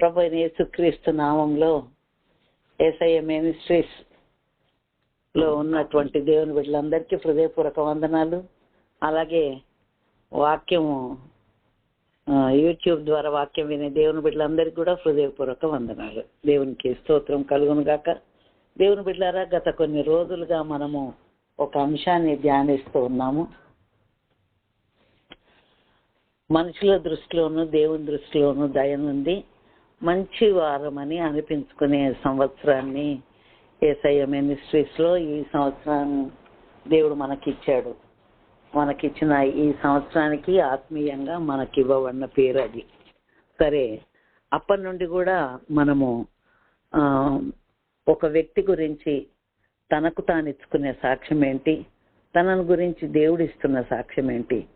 ప్రభు యేసుక్రీస్తు నామంలో ఏసఐ మినిస్ట్రీస్లో ఉన్నటువంటి దేవుని బిడ్డలందరికీ హృదయపూర్వక వందనాలు. అలాగే వాక్యము యూట్యూబ్ ద్వారా వాక్యం వినే దేవుని బిడ్డలందరికీ కూడా హృదయపూర్వక వందనాలు. దేవునికి స్తోత్రం కలుగును గాక. దేవుని బిడ్డలారా గత కొన్ని రోజులుగా మనము ఒక అంశాన్ని ధ్యానిస్తూ ఉన్నాము. మనుషుల దృష్టిలోను దేవుని దృష్టిలోను దయనుంది మంచి వారం అని అనిపించుకునే సంవత్సరాన్ని ఏసఐ మినిస్ట్రీస్లో ఈ సంవత్సరాన్ని దేవుడు మనకిచ్చాడు. మనకిచ్చిన ఈ సంవత్సరానికి ఆత్మీయంగా మనకి ఇవ్వబడిన పేరు అది. సరే అప్పటి నుండి కూడా మనము ఒక వ్యక్తి గురించి తనకు తాను ఇచ్చుకునే సాక్ష్యం ఏంటి? తనను గురించి దేవుడు ఇస్తున్న సాక్ష్యం ఏంటి?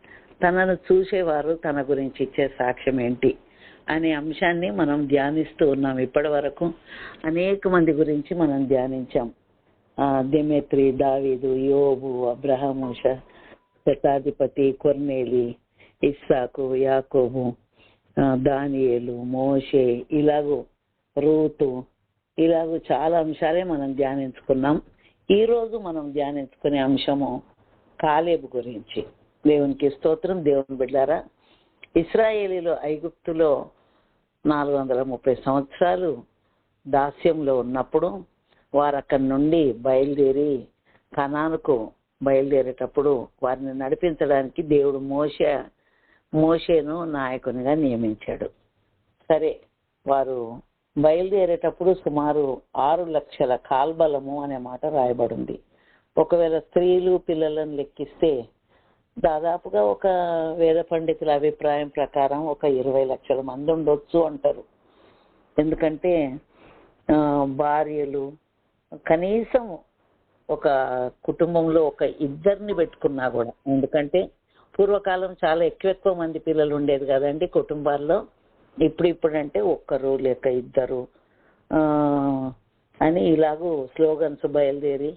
తనను చూసేవారు తన గురించి ఇచ్చే సాక్ష్యం ఏంటి? అనే అంశాన్ని మనం ధ్యానిస్తూ ఉన్నాం ఇప్పటి వరకు అనేక మంది గురించి మనం ధ్యానించాం. దిమేత్రి దావీదు యోబు అబ్రహము శతాధిపతి కొర్నేలి ఇస్సాకు యాకోబు దానియేలు మోషే ఇలాగూ రూతు ఇలాగూ చాలా అంశాలే మనం ధ్యానించుకున్నాం. ఈరోజు మనం ధ్యానించుకునే అంశము కాలేబు గురించి. దేవునికి స్తోత్రం. దేవుని బిడ్డారా ఇస్రాయేలీలో ఐగుప్తులో నాలుగు వందల ముప్పై సంవత్సరాలు దాస్యంలో ఉన్నప్పుడు వారు అక్కడి నుండి బయలుదేరి కణాలకు బయలుదేరేటప్పుడు వారిని నడిపించడానికి దేవుడు మోసే మోషేను నాయకునిగా నియమించాడు. సరే వారు బయలుదేరేటప్పుడు సుమారు ఆరు లక్షల కాల్బలము అనే మాట రాయబడింది. ఒకవేళ స్త్రీలు పిల్లలను లెక్కిస్తే దాదాపుగా ఒక వేద పండితుల అభిప్రాయం ప్రకారం ఒక ఇరవై లక్షల మంది ఉండొచ్చు అంటారు. ఎందుకంటే భార్యలు కనీసం ఒక కుటుంబంలో ఒక ఇద్దరిని పెట్టుకున్నా కూడా ఎందుకంటే పూర్వకాలం చాలా ఎక్కువ ఎక్కువ మంది పిల్లలు ఉండేది కదండి కుటుంబాల్లో. ఇప్పుడు ఇప్పుడు అంటే ఒక్కరు లేక ఇద్దరు. అని ఇలాగూ స్లోగన్స్ బయలుదేరి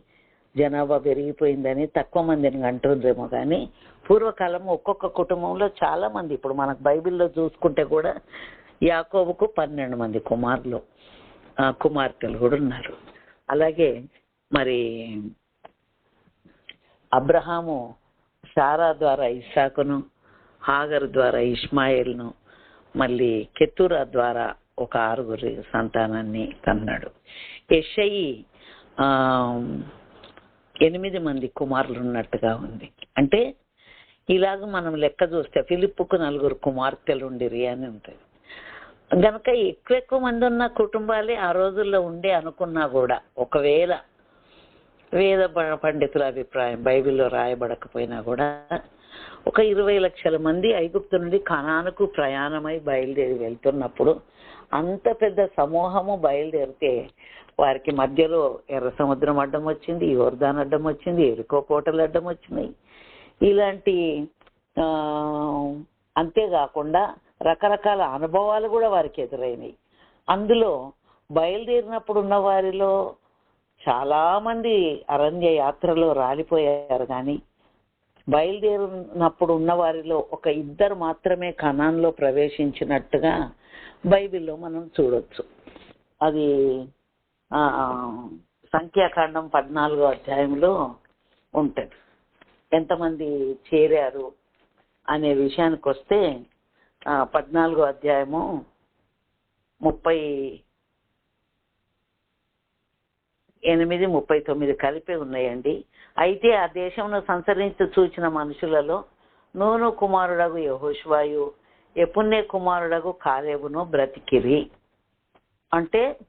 జనాభా పెరిగిపోయిందని తక్కువ మందిని అంటుందేమో కానీ పూర్వకాలం ఒక్కొక్క కుటుంబంలో చాలా మంది ఇప్పుడు మనకు బైబిల్లో చూసుకుంటే కూడా యాకోబుకు పన్నెండు మంది కుమారులు కుమార్తెలు కూడా ఉన్నారు. అలాగే మరి అబ్రహాము సారా ద్వారా ఇసాకును హాగర్ ద్వారా ఇస్మాయిల్ను మళ్ళీ కెతురా ద్వారా ఒక ఆరుగురి సంతానాన్ని కన్నాడు. ఎషయి ఆ ఎనిమిది మంది కుమారులు ఉన్నట్టుగా ఉంది. అంటే ఇలాగ మనం లెక్క చూస్తే ఫిలిప్పుకు నలుగురు కుమార్తెలు ఉండిరి అని ఉంటుంది. గనక ఎక్కువ ఎక్కువ మంది ఉన్న కుటుంబాలే ఆ రోజుల్లో ఉండే అనుకున్నా కూడా ఒకవేళ వేద పండితుల అభిప్రాయం బైబిల్లో రాయబడకపోయినా కూడా ఒక ఇరవై లక్షల మంది ఐగుప్తు నుండి కణానుకు ప్రయాణమై బయలుదేరి వెళ్తున్నప్పుడు అంత పెద్ద సమూహము బయలుదేరితే వారికి మధ్యలో ఎర్ర సముద్రం అడ్డం వచ్చింది యోర్దాన్ అడ్డం వచ్చింది ఎరుకో కోటలు అడ్డం వచ్చినాయి. ఇలాంటి అంతేకాకుండా రకరకాల అనుభవాలు కూడా వారికి ఎదురైనాయి. అందులో బయలుదేరినప్పుడు ఉన్న వారిలో చాలామంది అరణ్య యాత్రలో రాలిపోయారు కానీ బయలుదేరినప్పుడు ఉన్న వారిలో ఒక ఇద్దరు మాత్రమే కణాన్లో ప్రవేశించినట్టుగా బైబిల్లో మనం చూడొచ్చు. అది సంఖ్యాకాండం పద్నాలుగో అధ్యాయంలో ఉంటుంది. ఎంతమంది చేరారు అనే విషయానికి వస్తే పద్నాలుగో అధ్యాయము ముప్పై ఎనిమిది ముప్పై తొమ్మిది కలిపే ఉన్నాయండి. అయితే ఆ దేశంలో సంచరించి చూచిన మనుషులలో నూను కుమారుడగు యహోష్వాయు ఎపుణ్య కుమారుడగు కాలేబును బ్రతికిరి. అంటే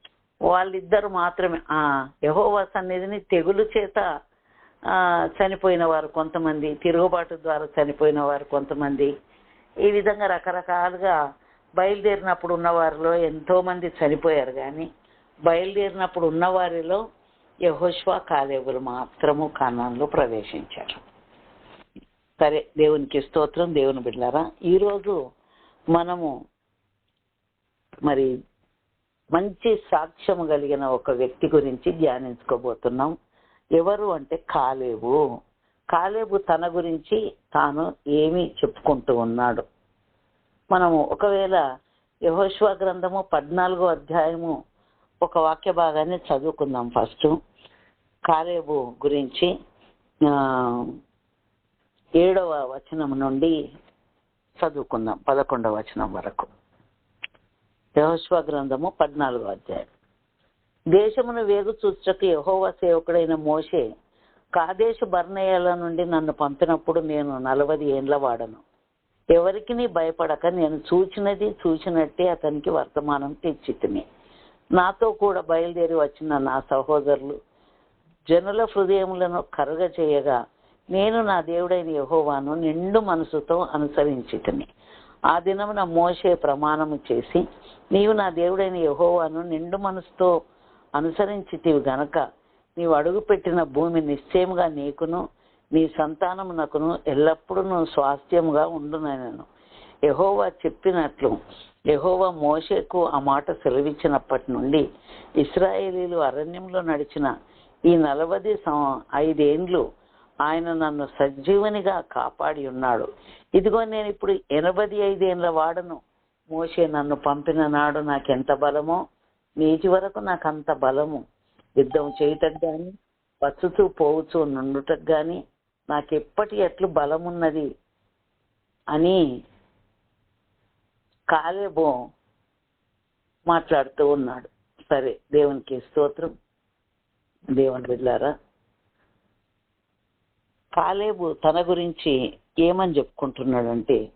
వాళ్ళిద్దరు మాత్రమే. ఆ యహోవా సన్నిధిని తెగులు చేత చనిపోయిన వారు కొంతమంది తిరుగుబాటు ద్వారా చనిపోయిన వారు కొంతమంది. ఈ విధంగా రకరకాలుగా బయలుదేరినప్పుడు ఉన్న వారిలో ఎంతో మంది చనిపోయారు కానీ బయలుదేరినప్పుడు ఉన్న వారిలో యహోష్వా కాలేబులు మాత్రము కానాన్లో ప్రవేశించారు. సరే దేవునికి స్తోత్రం. దేవుని బిడ్డారా ఈరోజు మనము మరి మంచి సాక్ష్యం కలిగిన ఒక వ్యక్తి గురించి ధ్యానించుకోబోతున్నాం. ఎవరు అంటే కాలేబు. కాలేబు తన గురించి తాను ఏమి చెప్పుకుంటూ ఉన్నాడు. మనము ఒకవేళ యహోశ్వ గ్రంథము పద్నాలుగో అధ్యాయము ఒక వాక్య భాగాన్ని చదువుకుందాం ఫస్ట్. కాలేబు గురించి ఏడవ వచనం నుండి చదువుకుందాం పదకొండవ వచనం వరకు. యహోశ్వ గ్రంథము పద్నాలుగో అధ్యాయం. దేశమును వేగు చూచకు యహోవా సేవకుడైన మోషే కాదేశ బర్ణయాల నుండి నన్ను పంపినప్పుడు నేను నలభై ఏండ్ల వాడను. ఎవరికి భయపడక నేను చూచినది చూచినట్టే అతనికి వర్తమానం తెచ్చితిని నాతో కూడా బయలుదేరి వచ్చిన నా సహోదరులు జనుల హృదయములను కరుగ చేయగా నేను నా దేవుడైన యహోవాను నిండు మనసుతో అనుసరించితిని. ఆ దినమున మోషే ప్రమాణము చేసి నీవు నా దేవుడైన యహోవాను నిండు మనసుతో అనుసరించితివి గనక నీవు అడుగుపెట్టిన భూమి నిశ్చయముగా నీకును నీ సంతానమునకును ఎల్లప్పుడూ స్వాస్థ్యముగా ఉండునను యహోవా చెప్పినట్లు యహోవా మోషేకు ఆ మాట సెలవిచ్చినప్పటి నుండి ఇస్రాయేలీలు అరణ్యంలో నడిచిన ఈ నలభై ఐదేండ్లు ఆయన నన్ను సజీవనిగా కాపాడి ఉన్నాడు. ఇదిగో నేను ఇప్పుడు ఎనభై ఐదేండ్ల వాడను. మోషే నన్ను పంపిన నాడు నాకెంత బలమో? నేటి వరకు నాకు అంత బలము. యుద్ధం చేయుటకు గాని వచ్చుతూ పోవచ్చు నుండుటకు గాని నాకెప్పటి ఎట్లు బలమున్నది? అని కాలేబో మాట్లాడుతూ ఉన్నాడు. సరే దేవునికి స్తోత్రం. దేవుని వెళ్ళారా కాలేబు తన గురించి ఏమని చెప్పుకుంటున్నాడంటే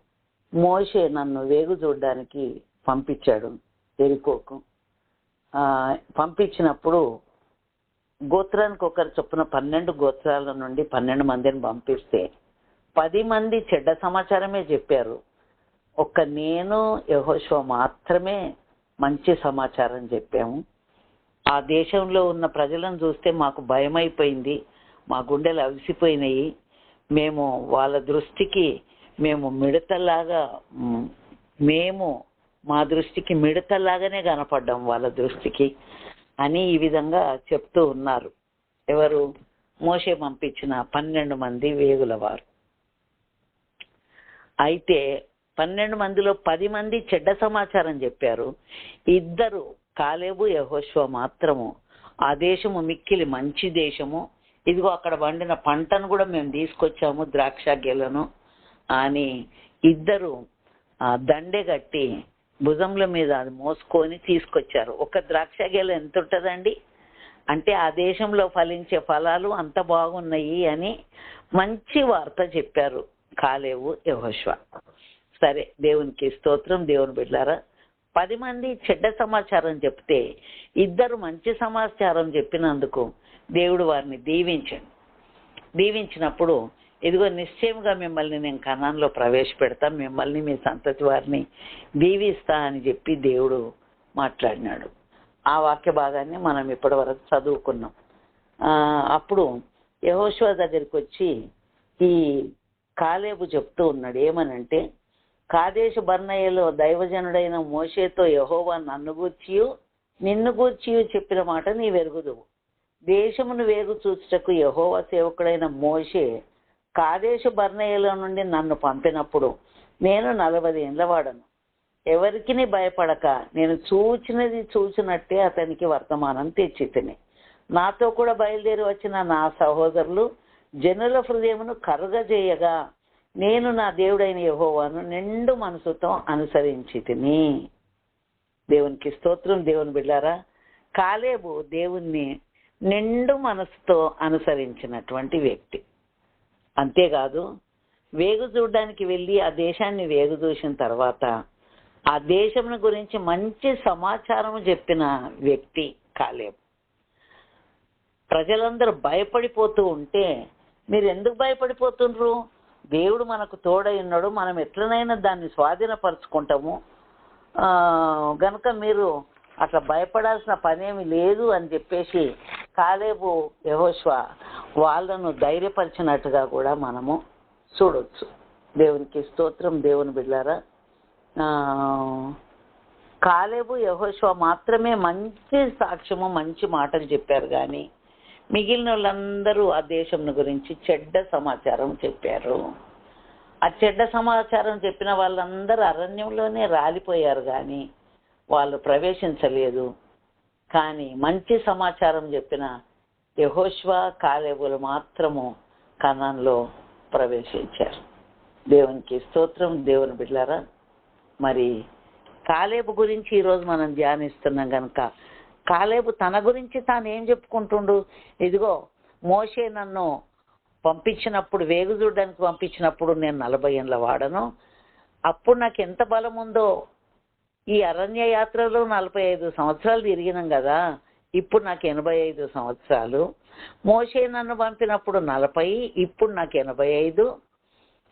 మోషే నన్ను వేగు చూడడానికి పంపించాడు ఎరుకోకు. పంపించినప్పుడు గోత్రానికి ఒకరు చొప్పున పన్నెండు గోత్రాల నుండి పన్నెండు మందిని పంపిస్తే పది మంది చెడ్డ సమాచారమే చెప్పారు. ఒక్క నేను యహోశివ మాత్రమే మంచి సమాచారం చెప్పాము. ఆ దేశంలో ఉన్న ప్రజలను చూస్తే మాకు భయమైపోయింది. మా గుండెలు అవిసిపోయినాయి మేము వాళ్ళ దృష్టికి మేము మిడతల్లాగా మేము మా దృష్టికి మిడతల్లాగానే కనపడ్డాం వాళ్ళ దృష్టికి అని ఈ విధంగా చెప్తూ ఉన్నారు. ఎవరు? మోషే పంపించిన పన్నెండు మంది వేగుల వారు. అయితే పన్నెండు మందిలో పది మంది చెడ్డ సమాచారం చెప్పారు. ఇద్దరు కాలేబు యహోశ్వ మాత్రము. ఆ దేశము మిక్కిలి మంచి దేశము. ఇదిగో అక్కడ వండిన పంటను కూడా మేము తీసుకొచ్చాము ద్రాక్ష గెలను అని ఇద్దరు ఆ దండె కట్టి భుజంల మీద అది మోసుకొని తీసుకొచ్చారు. ఒక ద్రాక్ష గెల ఎంత ఉంటుందండి? అంటే ఆ దేశంలో ఫలించే ఫలాలు అంత బాగున్నాయి అని మంచి వార్త చెప్పారు కాలేవు యహోశ్వ సరే దేవునికి స్తోత్రం. దేవుని బిడ్డారా పది మంది చెడ్డ సమాచారం చెప్తే ఇద్దరు మంచి సమాచారం చెప్పినందుకు దేవుడు వారిని దీవించండి దీవించినప్పుడు ఇదిగో నిశ్చయంగా మిమ్మల్ని నేను కణాల్లో ప్రవేశపెడతా మిమ్మల్ని మీ సంతతి వారిని దీవిస్తా అని చెప్పి దేవుడు మాట్లాడినాడు. ఆ వాక్య భాగాన్ని మనం ఇప్పటి వరకు చదువుకున్నాం. అప్పుడు యహోశివ దగ్గరికి వచ్చి ఈ కాలేబు చెప్తూ ఉన్నాడు. ఏమనంటే కాదేశ బర్ణయ్యలో దైవజనుడైన మోషేతో యహోవా నన్ను గూర్చియు నిన్ను గూర్చియు చెప్పిన మాట నీ వెరుగుదువు దేశమును వేగు చూచుటకు యహోవా సేవకుడైన మోషే కాదేశ బర్ణయ్యలో నుండి నన్ను పంపినప్పుడు నేను నలభై ఏండ్ల వాడను. ఎవరికి భయపడక నేను చూచినది చూచినట్టే అతనికి వర్తమానం తెచ్చి తిని నాతో కూడా బయలుదేరి వచ్చిన నా సహోదరులు జనుల హృదయమును కరుగజేయగా నేను నా దేవుడైన యహోవాను నిండు మనసుతో అనుసరించి తిని దేవునికి స్తోత్రం. దేవుని బిడ్డారా కాలేబు దేవుణ్ణి నిండు మనసుతో అనుసరించినటువంటి వ్యక్తి. అంతేకాదు వేగు చూడడానికి వెళ్ళి ఆ దేశాన్ని వేగు చూసిన తర్వాత ఆ దేశం గురించి మంచి సమాచారం చెప్పిన వ్యక్తి కాలేబు ప్రజలందరూ భయపడిపోతూ ఉంటే మీరు ఎందుకు భయపడిపోతుండ్రు? దేవుడు మనకు తోడై ఉన్నాడు మనం ఎట్లనైనా దాన్ని స్వాధీనపరుచుకుంటాము. గనక మీరు అట్లా భయపడాల్సిన పనేమి లేదు అని చెప్పేసి కాలేబు యహోష్వా వాళ్ళను ధైర్యపరిచినట్టుగా కూడా మనము చూడొచ్చు. దేవునికి స్తోత్రం దేవుని బిళ్ళారా కాలేబు యహోష్వా మాత్రమే మంచి సాక్ష్యము మంచి మాటలు చెప్పారు కానీ మిగిలిన వాళ్ళందరూ ఆ దేశం గురించి చెడ్డ సమాచారం చెప్పారు. ఆ చెడ్డ సమాచారం చెప్పిన వాళ్ళందరూ అరణ్యంలోనే రాలిపోయారు కానీ వాళ్ళు ప్రవేశించలేదు. కానీ మంచి సమాచారం చెప్పిన యహోష్వా కాలేబులు మాత్రము కణంలో ప్రవేశించారు. దేవునికి స్తోత్రం. దేవుని బిడ్డారా మరి కాలేబు గురించి ఈరోజు మనం ధ్యానిస్తున్నాం కనుక కాలేబు తన గురించి తాను ఏం చెప్పుకుంటుండు? ఇదిగో మోషే నన్ను పంపించినప్పుడు వేగు చూడడానికి పంపించినప్పుడు నేను నలభై ఏళ్ళ వాడను. అప్పుడు నాకు ఎంత బలం ఉందో ఈ అరణ్య యాత్రలో నలభై ఐదు సంవత్సరాలు తిరిగినాం కదా ఇప్పుడు నాకు ఎనభై ఐదు సంవత్సరాలు. మోసే నన్ను పంపినప్పుడు నలభై ఇప్పుడు నాకు ఎనభై ఐదు.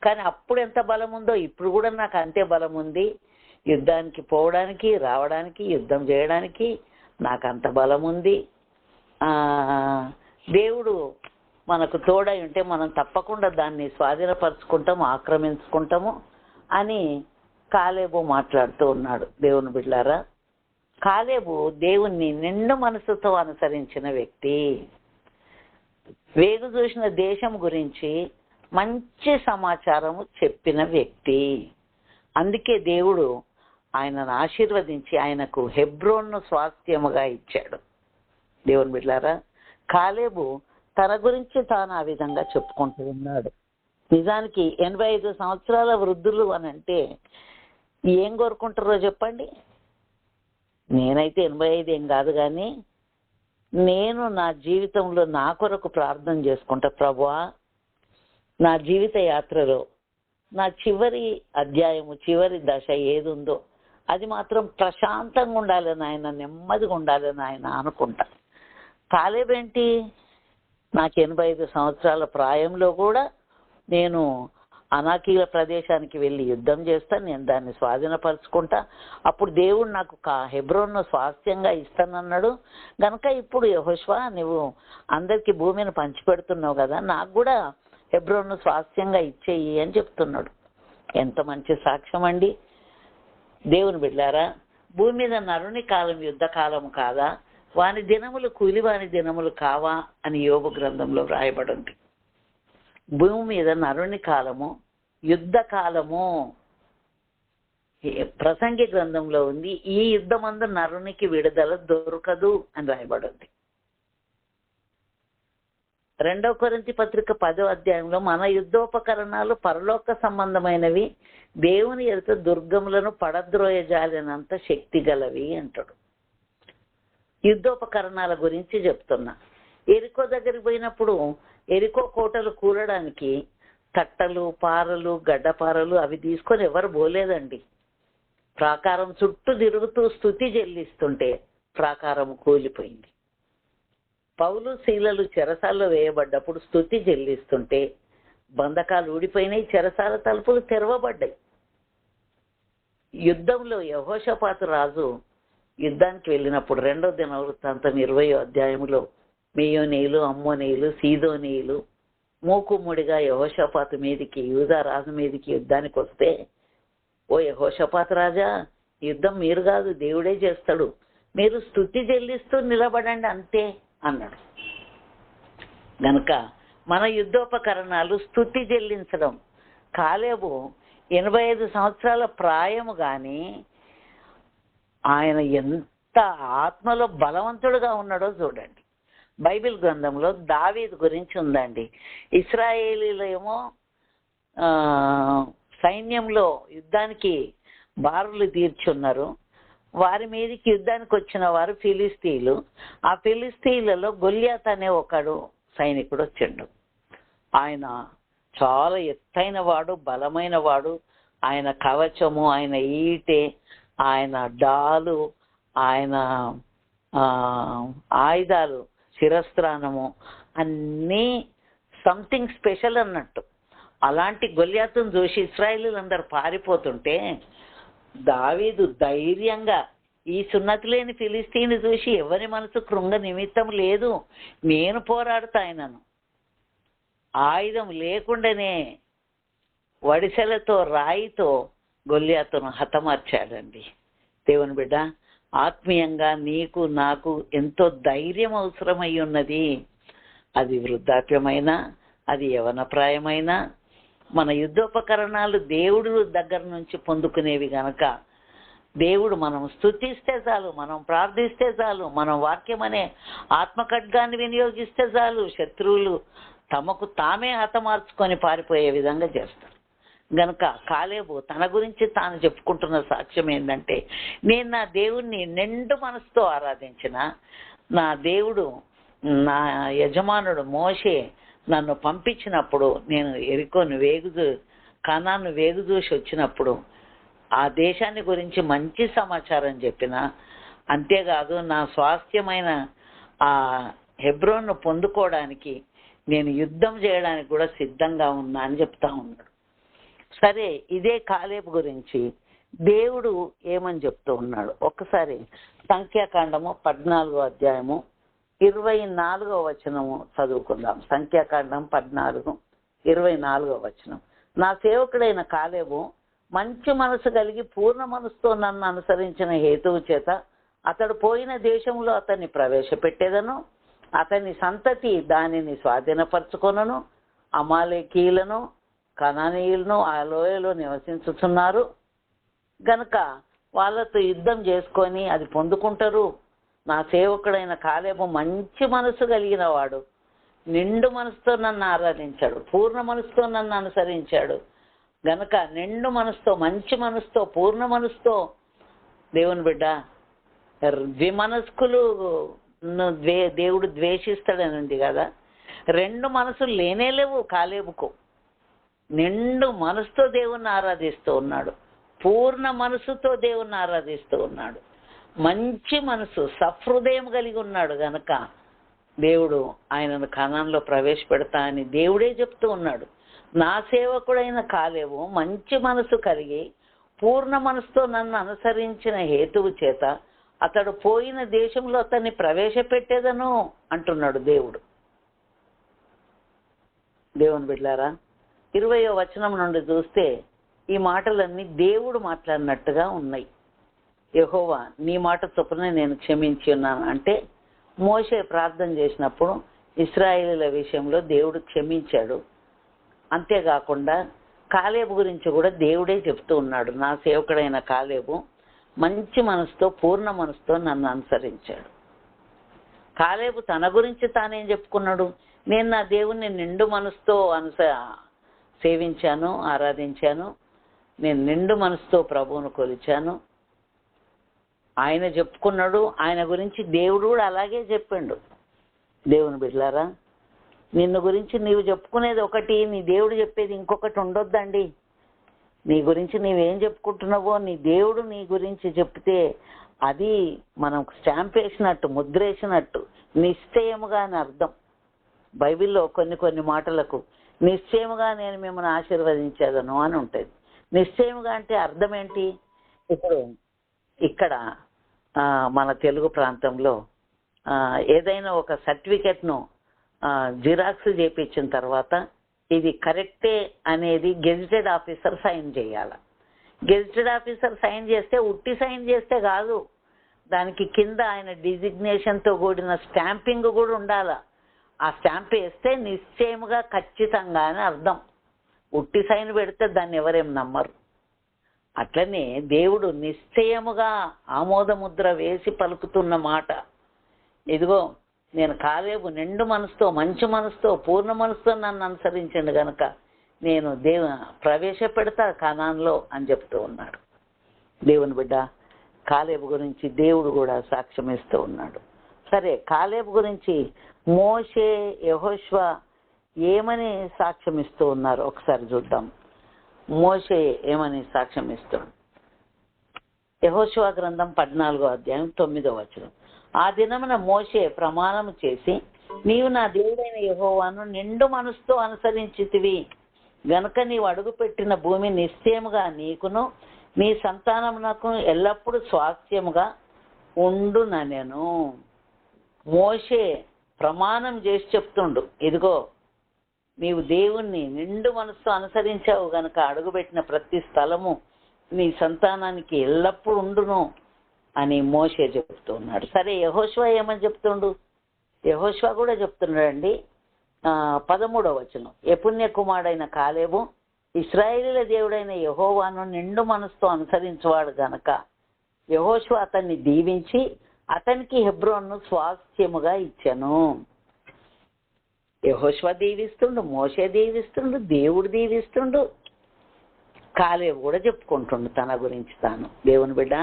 కానీ అప్పుడు ఎంత బలం ఉందో ఇప్పుడు కూడా నాకు అంతే బలం ఉంది. యుద్ధానికి పోవడానికి రావడానికి యుద్ధం చేయడానికి నాకు అంత బలం ఉంది. దేవుడు మనకు తోడై ఉంటే మనం తప్పకుండా దాన్ని స్వాధీనపరుచుకుంటాము ఆక్రమించుకుంటాము అని కాలేబు మాట్లాడుతూ ఉన్నాడు. దేవుని బిడ్డారా కాలేబు దేవుణ్ణి నిండు మనసుతో అనుసరించిన వ్యక్తి. వేగు చూసిన దేశం గురించి మంచి సమాచారము చెప్పిన వ్యక్తి. అందుకే దేవుడు ఆయనను ఆశీర్వదించి ఆయనకు హెబ్రోన్ను స్వాస్థ్యముగా ఇచ్చాడు. దేవుని బిడ్డారా కాలేబు తన గురించి తాను ఆ విధంగా చెప్పుకుంటూ ఉన్నాడు. నిజానికి ఎనభై ఐదు సంవత్సరాల వృద్ధులు అని అంటే ఏం కోరుకుంటారో చెప్పండి. నేనైతే ఎనభై ఐదు ఏం కాదు కానీ నేను నా జీవితంలో నా కొరకు ప్రార్థన చేసుకుంటా ప్రభువా నా జీవిత యాత్రలో నా చివరి అధ్యాయము చివరి దశ ఏది ఉందో అది మాత్రం ప్రశాంతంగా ఉండాలని ఆయన నెమ్మదిగా ఉండాలని ఆయన అనుకుంటా. కాలేబేంటి నాకు ఎనభై ఐదు సంవత్సరాల ప్రాయంలో కూడా నేను అనాకీల ప్రదేశానికి వెళ్ళి యుద్ధం చేస్తా నేను దాన్ని స్వాధీనపరుచుకుంటా. అప్పుడు దేవుడు నాకు కా హెబ్రోన్ను స్వాస్థ్యంగా ఇస్తానన్నాడు. గనక ఇప్పుడు యహోష్వా నువ్వు అందరికీ భూమిని పంచిపెడుతున్నావు కదా నాకు కూడా హెబ్రోన్ను స్వాస్థ్యంగా ఇచ్చేయి అని చెప్తున్నాడు. ఎంత మంచి సాక్ష్యం అండి. దేవుని బిడ్డారా భూమి మీద నరుని కాలం యుద్ధ కాలం కాదా? వాని దినములు కూలి వాని దినములు కావా అని యోగ గ్రంథంలో వ్రాయబడింది. భూమి మీద నరుని కాలము యుద్ధ కాలము. ప్రసంగి గ్రంథంలో ఉంది ఈ యుద్ధమందు నరునికి విడుదల దొరకదు అని రాయబడింది. రెండవ కొరింతి పత్రిక పదో అధ్యాయంలో మన యుద్ధోపకరణాలు పరలోక సంబంధమైనవి దేవుని ఎదుట దుర్గములను పడద్రోయజాలినంత శక్తి గలవి అంటాడు. యుద్ధోపకరణాల గురించి చెప్తున్నా. ఎరుకో దగ్గరికి పోయినప్పుడు ఎరికో కోటలు కూలడానికి తట్టలు పారలు గడ్డపారలు అవి తీసుకొని ఎవరు పోలేదండి. ప్రాకారం చుట్టూ తిరుగుతూ స్థుతి చెల్లిస్తుంటే ప్రాకారం కూలిపోయింది. పౌలు శీలలు చెరసాల్లో వేయబడ్డప్పుడు స్థుతి చెల్లిస్తుంటే బంధకాలు ఊడిపోయినాయి చెరసాల తలుపులు తెరవబడ్డాయి. యుద్ధంలో యహోషపాత రాజు యుద్ధానికి వెళ్ళినప్పుడు రెండో దిన వృత్తాంతం ఇరవై అధ్యాయంలో మేయోనేయులు అమ్మోనేయులు సీదోనేయులు మూకుమ్ముడిగా యహోషపాతు మీదికి యూదా రాజు మీదికి యుద్ధానికి వస్తే ఓ యహోషపాతు రాజా యుద్ధం మీరు కాదు దేవుడే చేస్తాడు. మీరు స్థుతి చెల్లిస్తూ నిలబడండి అంతే అన్నాడు. గనుక మన యుద్ధోపకరణాలు స్థుతి చెల్లించడం. కాలేబు ఎనభై ఐదు సంవత్సరాల ప్రాయము కానీ ఆయన ఎంత ఆత్మలో బలవంతుడుగా ఉన్నాడో చూడండి. బైబిల్ గ్రంథంలో దావీద్ గురించి ఉందండి. ఇస్రాయేలీలు ఏమో సైన్యంలో యుద్ధానికి బారులు తీర్చున్నారు. వారి మీదకి యుద్ధానికి వచ్చిన వారు ఫిలిస్తీన్లు. ఆ ఫిలిస్తీన్లలో గొల్యాత్ అనే ఒకడు సైనికుడు వచ్చిండు. ఆయన చాలా ఎత్తైన వాడు బలమైన వాడు. ఆయన కవచము ఆయన ఈటె ఆయన డాలు ఆయన ఆయుధాలు శిరస్త్రానము అన్నీ సంథింగ్ స్పెషల్ అన్నట్టు. అలాంటి గొల్యాతును చూసి ఇస్రాయేలీలందరూ పారిపోతుంటే దావీదు ధైర్యంగా ఈ సున్నతి లేని ఫిలిస్తీని చూసి ఎవరి మనసు కృంగ నిమిత్తం లేదు నేను పోరాడుతాయనను ఆయుధం లేకుండానే వడిసెలతో రాయితో గొల్యాతును హతమార్చాడండి. దేవుని బిడ్డ ఆత్మీయంగా నీకు నాకు ఎంతో ధైర్యం అవసరమై ఉన్నది. అది వృద్ధాప్యమైనా అది యవనప్రాయమైనా మన యుద్ధోపకరణాలు దేవుడు దగ్గర నుంచి పొందుకునేవి గనక దేవుడు మనం స్తుతిస్తే చాలు మనం ప్రార్థిస్తే చాలు మనం వాక్యం అనే ఆత్మఖడ్గాన్ని వినియోగిస్తే చాలు శత్రువులు తమకు తామే హతమార్చుకొని పారిపోయే విధంగా చేస్తారు. గనక కాలేబు తన గురించి తాను చెప్పుకుంటున్న సాక్ష్యం ఏంటంటే నేను నా దేవుణ్ణి నిండు మనసుతో ఆరాధించిన నా దేవుడు నా యజమానుడు మోషే నన్ను పంపించినప్పుడు నేను ఎరుకోను వేగుదు కణాన్ని వేగు చూసి వచ్చినప్పుడు ఆ దేశాన్ని గురించి మంచి సమాచారం చెప్పిన అంతేకాదు నా స్వాస్థ్యమైన ఆ హెబ్రోన్ను పొందుకోవడానికి నేను యుద్ధం చేయడానికి కూడా సిద్ధంగా ఉన్నా అని చెప్తా ఉన్నాడు. సరే ఇదే కాలేపు గురించి. దేవుడు ఏమని చెప్తూ ఉన్నాడు? ఒక్కసారి సంఖ్యాకాండము పద్నాలుగో అధ్యాయము ఇరవై నాలుగో వచనము చదువుకుందాం. సంఖ్యాకాండం పద్నాలుగు ఇరవై నాలుగో వచనం. నా సేవకుడైన కాలేబు మంచి మనసు కలిగి పూర్ణ మనసుతో నన్ను అనుసరించిన హేతువు చేత అతడు పోయిన దేశంలో అతన్ని ప్రవేశపెట్టేదను అతని సంతతి దానిని స్వాధీనపరచుకొనను అమాలేకీయులను కణానీయులను ఆ లోయలో నివసించుతున్నారు గనుక వాళ్ళతో యుద్ధం చేసుకొని అది పొందుకుంటారు. నా సేవకుడైన కాలేబు మంచి మనసు కలిగిన వాడు. నిండు మనసుతో నన్ను ఆరాధించాడు. పూర్ణ మనసుతో నన్ను అనుసరించాడు. గనక నిండు మనసుతో మంచి మనసుతో పూర్ణ మనసుతో దేవుని బిడ్డ ద్విమనస్కులు ద్వే దేవుడు ద్వేషిస్తాడనండి కదా. రెండు మనసులు లేనే లేవు కాలేబుకు. నిండు మనసుతో దేవుణ్ణి ఆరాధిస్తూ ఉన్నాడు. పూర్ణ మనసుతో దేవుణ్ణి ఆరాధిస్తూ ఉన్నాడు. మంచి మనసు సహృదయం కలిగి ఉన్నాడు గనక దేవుడు ఆయనను కణంలో ప్రవేశపెడతా అని దేవుడే చెప్తూ ఉన్నాడు. నా సేవకుడైన కాలేవు మంచి మనసు కలిగి పూర్ణ మనసుతో నన్ను అనుసరించిన హేతువు చేత అతడు పోయిన దేశంలో అతన్ని ప్రవేశపెట్టేదను అంటున్నాడు దేవుడు. దేవుని బిడ్డారా ఇరవయో వచనం నుండి చూస్తే ఈ మాటలన్నీ దేవుడు మాట్లాడినట్టుగా ఉన్నాయి. యహోవా నీ మాట చొప్పున నేను క్షమించి ఉన్నాను. అంటే మోసే ప్రార్థన చేసినప్పుడు ఇస్రాయేలీల విషయంలో దేవుడు క్షమించాడు. అంతేకాకుండా కాలేబు గురించి కూడా దేవుడే చెప్తూ ఉన్నాడు. నా సేవకుడైన కాలేబు మంచి మనసుతో పూర్ణ మనసుతో నన్ను అనుసరించాడు. కాలేబు తన గురించి తానేం చెప్పుకున్నాడు? నేను నా దేవుణ్ణి నిండు మనసుతో అనుస సేవించాను ఆరాధించాను. నేను నిండు మనసుతో ప్రభువును కొలిచాను. ఆయన చెప్పుకున్నాడు ఆయన గురించి దేవుడు కూడా అలాగే చెప్పిండు. దేవుని బిడ్లారా నిన్ను గురించి నీవు చెప్పుకునేది ఒకటి నీ దేవుడు చెప్పేది ఇంకొకటి ఉండొద్దండి. నీ గురించి నీవేం చెప్పుకుంటున్నావో నీ దేవుడు నీ గురించి చెప్తే అది మనం స్టాంప్ వేసినట్టు ముద్ర వేసినట్టు నిశ్చయముగా అని అర్థం. బైబిల్లో కొన్ని కొన్ని మాటలకు నిశ్చయముగా నేను మిమ్మల్ని ఆశీర్వదించేదను అని ఉంటుంది. నిశ్చయముగా అంటే అర్థం ఏంటి? ఇప్పుడు ఇక్కడ మన తెలుగు ప్రాంతంలో ఏదైనా ఒక సర్టిఫికెట్ను జిరాక్స్ చేపించిన తర్వాత ఇది కరెక్టే అనేది గెజిటెడ్ ఆఫీసర్ సైన్ చేయాలి. గెజిటెడ్ ఆఫీసర్ సైన్ చేస్తే ఉట్టి సైన్ చేస్తే కాదు. దానికి కింద ఆయన డిజిగ్నేషన్తో కూడిన స్టాంపింగ్ కూడా ఉండాలా. ఆ స్టాంప్ వేస్తే నిశ్చయముగా ఖచ్చితంగా అని అర్థం. ఉట్టి సైన్ పెడితే దాన్ని ఎవరేం నమ్మరు. అట్లనే దేవుడు నిశ్చయముగా ఆమోదముద్ర వేసి పలుకుతున్న మాట. ఇదిగో నేను కాలేబు నిండు మనసుతో మంచి మనసుతో పూర్ణ మనసుతో నన్ను అనుసరించండు గనక నేను దేవ ప్రవేశపెడతా కణాన్లో అని చెప్తూ ఉన్నాడు. దేవుని బిడ్డ కాలేబు గురించి దేవుడు కూడా సాక్ష్యం ఇస్తూ ఉన్నాడు. సరే కాలేబు గురించి మోషే యహోష్వ ఏమని సాక్ష్యం ఇస్తూ ఉన్నారు? ఒకసారి చూద్దాం. మోషే ఏమని సాక్ష్యం ఇస్తాడు యహోశివ గ్రంథం పద్నాలుగో అధ్యాయం తొమ్మిదో వచనం. ఆ దినమున మోషే ప్రమాణం చేసి నీవు నా దేవుడైన యహోవాను నిండు మనసుతో అనుసరించితివి. గనుక నీవు అడుగుపెట్టిన భూమి నిశ్చయముగా నీకును నీ సంతానమునకు ఎల్లప్పుడూ స్వాస్థ్యముగా ఉండుననెను. మోషే ప్రమాణం చేసి చెప్తుండు. ఇదిగో నీవు దేవుణ్ణి నిండు మనస్సు అనుసరించావు గనక అడుగుపెట్టిన ప్రతి స్థలము నీ సంతానానికి ఎల్లప్పుడూ ఉండును అని మోషే చెప్తున్నాడు. సరే యహోష్వా ఏమని చెప్తుండు? యహోష్వా కూడా చెప్తున్నాడండి. పదమూడవ వచనం. ఎపుణ్య కుమారుడైన కాలేబు ఇస్రాయేలీల దేవుడైన యహోవాను నిండు మనసుతో అనుసరించేవాడు గనక యహోశ్వ అతన్ని దీవించి అతనికి హెబ్రోన్ను స్వాస్థ్యముగా ఇచ్చాను. యహోశ్వ దీవిస్తుండు మోసే దీవిస్తుండు దేవుడు దీవిస్తుండు. కాలేవు కూడా చెప్పుకుంటుండు తన గురించి తాను. దేవుని బిడ్డ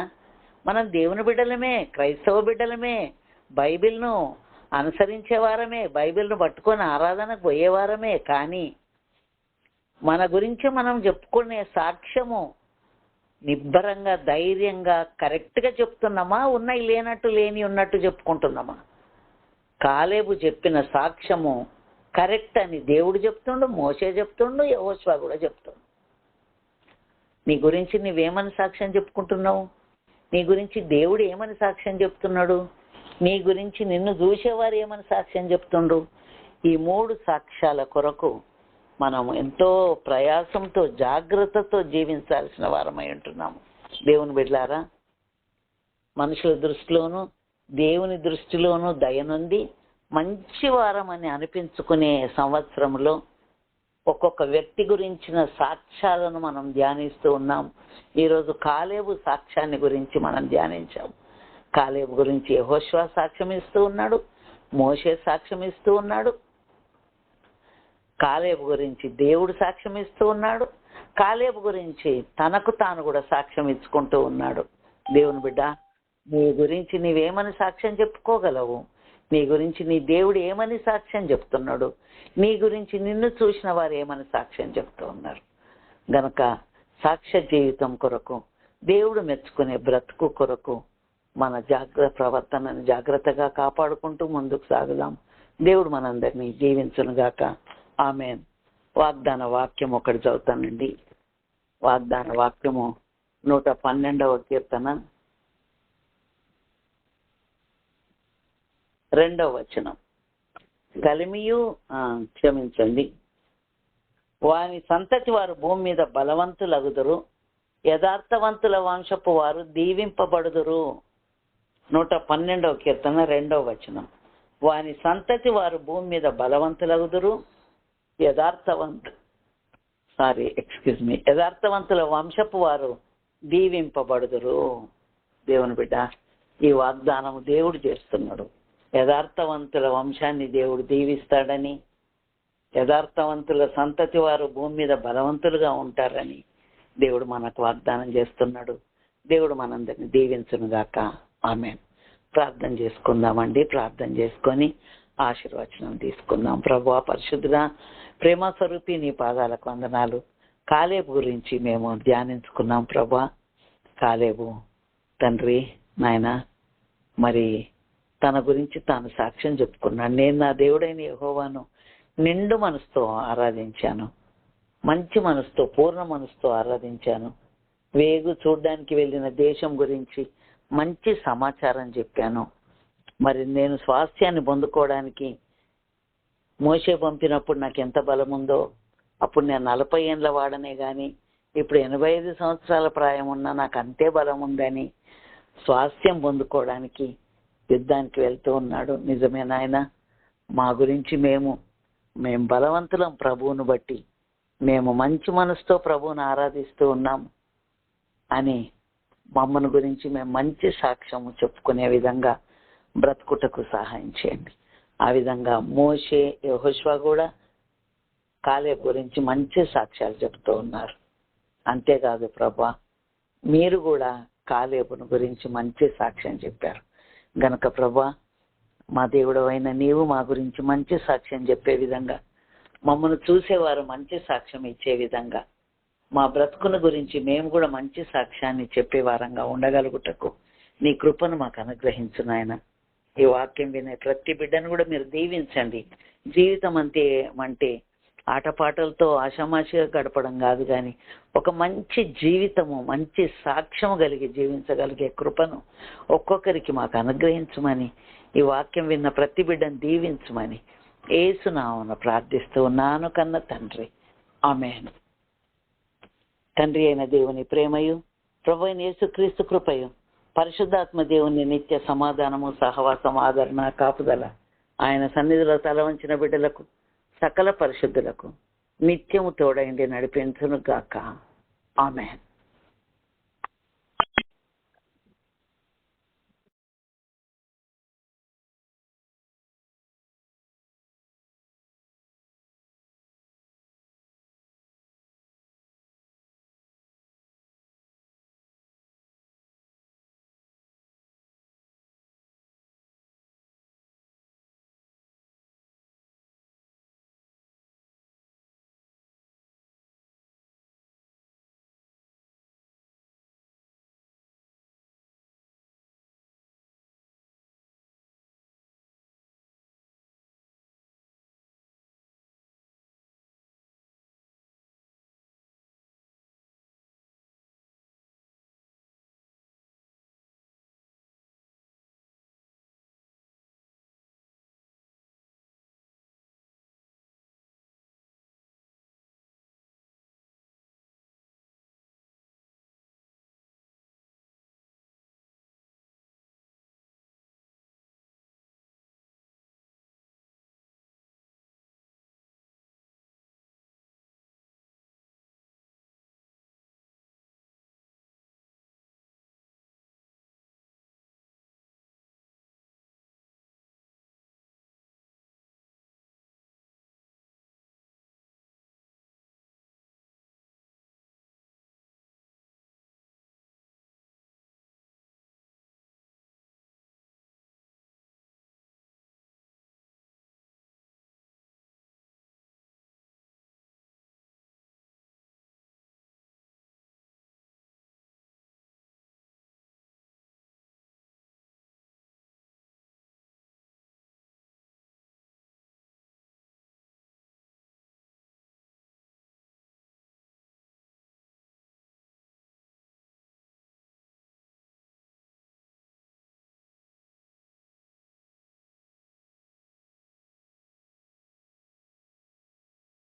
మనం దేవుని బిడ్డలమే క్రైస్తవ బిడ్డలమే బైబిల్ను అనుసరించేవారమే బైబిల్ను పట్టుకొని ఆరాధనకు పోయేవారమే కానీ మన గురించి మనం చెప్పుకునే సాక్ష్యము నిబ్బరంగా ధైర్యంగా కరెక్ట్గా చెప్తున్నామా? ఉన్నాయి లేనట్టు లేని ఉన్నట్టు చెప్పుకుంటున్నామా? కాలేబు చెప్పిన సాక్ష్యము కరెక్ట్ అని దేవుడు చెప్తుండు మోసే చెప్తుండు యహోశ్వా కూడా చెప్తుండు. నీ గురించి నువ్వేమని సాక్ష్యం చెప్పుకుంటున్నావు? నీ గురించి దేవుడు ఏమని సాక్ష్యం చెప్తున్నాడు? నీ గురించి నిన్ను చూసేవారు ఏమని సాక్ష్యం చెప్తుండ్రు? ఈ మూడు సాక్ష్యాల కొరకు మనం ఎంతో ప్రయాసంతో జాగ్రత్తతో జీవించాల్సిన వారమై ఉంటున్నాము. దేవుని బిడ్లారా మనుషుల దృష్టిలోనూ దేవుని దృష్టిలోనూ దయనుంది మంచి వారం అని అనిపించుకునే సంవత్సరంలో ఒక్కొక్క వ్యక్తి గురించిన సాక్ష్యాలను మనం ధ్యానిస్తూ ఉన్నాం. ఈరోజు కాలేబు సాక్ష్యాన్ని గురించి మనం ధ్యానించాం. కాలేబు గురించి యహోశ్వా సాక్ష్యం ఇస్తూ ఉన్నాడు మోషే సాక్ష్యం ఇస్తూ ఉన్నాడు కాలేబు గురించి దేవుడు సాక్ష్యం ఇస్తూ ఉన్నాడు. కాలేబు గురించి తనకు తాను కూడా సాక్ష్యం ఇచ్చుకుంటూ ఉన్నాడు. దేవుని బిడ్డ నీ గురించి నీవేమని సాక్ష్యం చెప్పుకోగలవు? నీ గురించి నీ దేవుడు ఏమని సాక్ష్యం చెప్తున్నాడు? నీ గురించి నిన్ను చూసిన వారు ఏమని సాక్ష్యం చెప్తూ ఉన్నారు? గనక సాక్ష్య జీవితం కొరకు దేవుడు మెచ్చుకునే బ్రతుకు కొరకు మన జాగ్రత్త ప్రవర్తనను జాగ్రత్తగా కాపాడుకుంటూ ముందుకు సాగుదాం. దేవుడు మనందరినీ జీవించునుగాక. ఆమె వాగ్దాన వాక్యం ఒకటి చదువుతానండి. వాగ్దాన వాక్యము నూట పన్నెండవ కీర్తన. రెండవ వచనం. కలిమియు క్షమించండి. వాని సంతతి వారు భూమి మీద బలవంతులగుదురు. యథార్థవంతుల వంశపు వారు దీవింపబడుదురు. నూట పన్నెండవ కీర్తన రెండవ వచనం. వాని సంతతి వారు భూమి మీద బలవంతులగుదురు. యథార్థవంతు. సారీ ఎక్స్క్యూజ్ మీ యథార్థవంతుల వంశపు వారు దీవింపబడుదురు. దేవుని బిడ్డ ఈ వాగ్దానం దేవుడు చేస్తున్నాడు. యథార్థవంతుల వంశాన్ని దేవుడు దీవిస్తాడని యథార్థవంతుల సంతతి వారు భూమి మీద బలవంతులుగా ఉంటారని దేవుడు మనకు వాగ్దానం చేస్తున్నాడు. దేవుడు మనందరిని దీవించునుగాక. ఆమె ప్రార్థన చేసుకుందామండి. ప్రార్థన చేసుకొని ఆశీర్వచనం తీసుకుందాం. ప్రభు పరిశుద్ధుడా ప్రేమ స్వరూపి నీ పాదాలకు వందనాలు. కాలేబు గురించి మేము ధ్యానించుకున్నాం ప్రభా. కాలేబు తండ్రి నాయన మరి తన గురించి తాను సాక్ష్యం చెప్పుకున్నాను. నేను నా దేవుడైన యహోవాను నిండు మనసుతో ఆరాధించాను. మంచి మనసుతో పూర్ణ మనసుతో ఆరాధించాను. వేగు చూడడానికి వెళ్ళిన దేశం గురించి మంచి సమాచారం చెప్పాను. మరి నేను స్వాస్థ్యాన్ని పొందుకోవడానికి మోసే పంపినప్పుడు నాకు ఎంత బలం ఉందో అప్పుడు నేను నలభై ఏండ్ల వాడనే గాని ఇప్పుడు ఎనభై ఐదు సంవత్సరాల ప్రాయం ఉన్నా నాకు అంతే బలం ఉందని స్వాస్థ్యం పొందుకోవడానికి యుద్ధానికి వెళ్తూ ఉన్నాడు. నిజమే నాయన మా గురించి మేము మేము బలవంతులం ప్రభువును బట్టి మేము మంచి మనసుతో ప్రభువును ఆరాధిస్తూ ఉన్నాం అని మమ్మను గురించి మేము మంచి సాక్ష్యము చెప్పుకునే విధంగా బ్రతుకుటకు సహాయం చేయండి. ఆ విధంగా మోషే యెహోషువ కూడా కాలే గురించి మంచి సాక్ష్యాలు చెబుతూ ఉన్నారు. అంతేకాదు ప్రభా మీరు కూడా కాలేబును గురించి మంచి సాక్ష్యం చెప్పారు. గనక ప్రభా మా దేవుడు అయిన నీవు మా గురించి మంచి సాక్ష్యం చెప్పే విధంగా మమ్మల్ని చూసేవారు మంచి సాక్ష్యం ఇచ్చే విధంగా మా బ్రతుకును గురించి మేము కూడా మంచి సాక్ష్యాన్ని చెప్పే వారంగా ఉండగలుగుటకు నీ కృపను మాకు అనుగ్రహించు నాయన. ఈ వాక్యం వినే ప్రతి బిడ్డను కూడా మీరు దీవించండి. జీవితం అంతే అంటే ఆటపాటలతో ఆషామాషిగా గడపడం కాదు కానీ ఒక మంచి జీవితము మంచి సాక్ష్యము కలిగి జీవించగలిగే కృపను ఒక్కొక్కరికి మాకు అనుగ్రహించమని ఈ వాక్యం విన్న ప్రతి బిడ్డను దీవించమని ఏసునామన ప్రార్థిస్తూ ఉన్నాను కన్న తండ్రి. ఆమెను. తండ్రి అయిన దేవుని ప్రేమయు ప్రభు అయిన యేసుక్రీస్తు కృపయు. పరిశుద్ధాత్మ దేవుని నిత్య సమాధానము సహవాసం ఆదరణ కాపుదల. ఆయన సన్నిధిలో తల వంచిన బిడ్డలకు సకల పరిశుద్ధులకు నిత్యము తోడైండి నడిపించును గాక ఆమెన్.